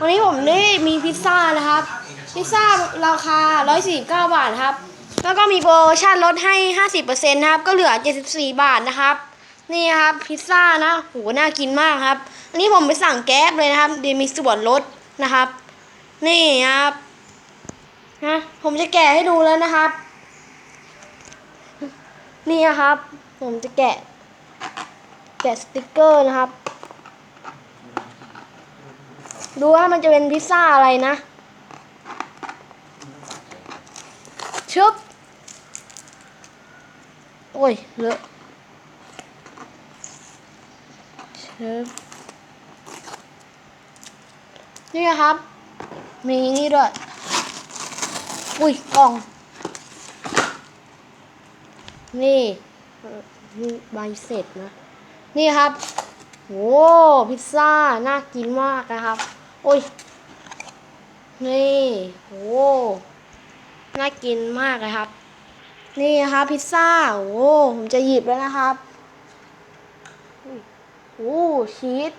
วันนี้ผมได้มีพิซซ่านะครับ พิซซ่าราคา 149 บาทครับ แล้วก็มีโปรโมชั่นลดให้ 50%นะครับ ก็เหลือ 74 บาทนะครับ นี่ครับพิซซ่านะโหน่ากินมากครับ อันนี้ผมไปสั่งแก๊บเลยนะครับเดี๋ยวมีส่วนลดนะครับ นี่ครับนะผมจะแกะให้ดูแล้วนะครับ นี่นะครับ ผมจะแกะ แกะสติกเกอร์นะครับ ดูว่ามันจะเป็นพิซซ่าอะไรนะ ชึบ โอ้ย เลอะชึบ นี่นะครับ มีนี่ด้วย อุ้ย กล่อง นี่นี่ใบเสร็จนะ นี่ครับโอ้พิซซ่า น่ากินมากนะครับ โอ้ย นี่โอ้น่ากินมากเลยครับ นี่นะครับพิซซ่าโอ้ผมจะหยิบแล้วนะครับโอ้ชีส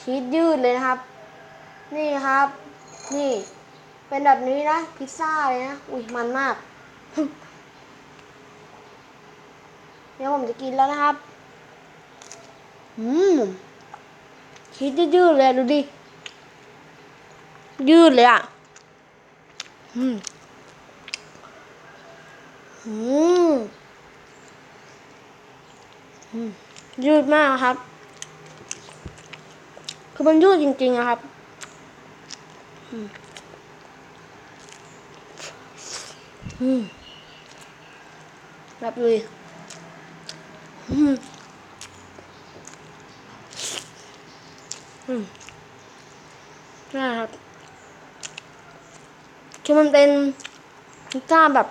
ชีสยืดเลยนะครับ นี่ครับ นี่ เป็นแบบนี้นะ พิซซ่าเลยนะอุ้ยมันมากเดี๋ยวผมจะกินแล้วนะครับ อืมชีสยืดๆเลยดูดิ ยืดเลยอะอืมอืมอืมยืดมากครับ คือมันยืดจริงๆอะครับอืมอืมแบเลยอืมอืมนะครับ คือมันเป็นพิซซ่าแบบ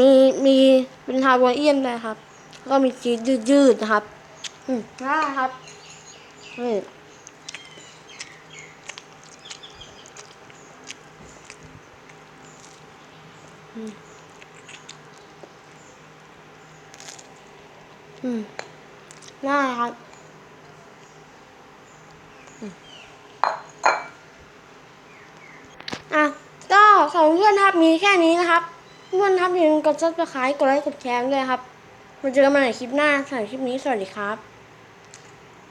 มีมีเป็นฮาวายเอียนด้วยครับแล้วก็มีชีสยืดๆนะครับ อืมนะครับนี่อืมอืมได้ครับอะ ก็สองเพื่อนนะครับมีแค่นี้นะครับเพื่อนครับอย่าลืมกดซับสไครต์กดไลค์กดแชร์ด้วยครับมาเจอกันใหม่ในคลิปหน้าสำหรับคลิปนี้สวัสดีครับ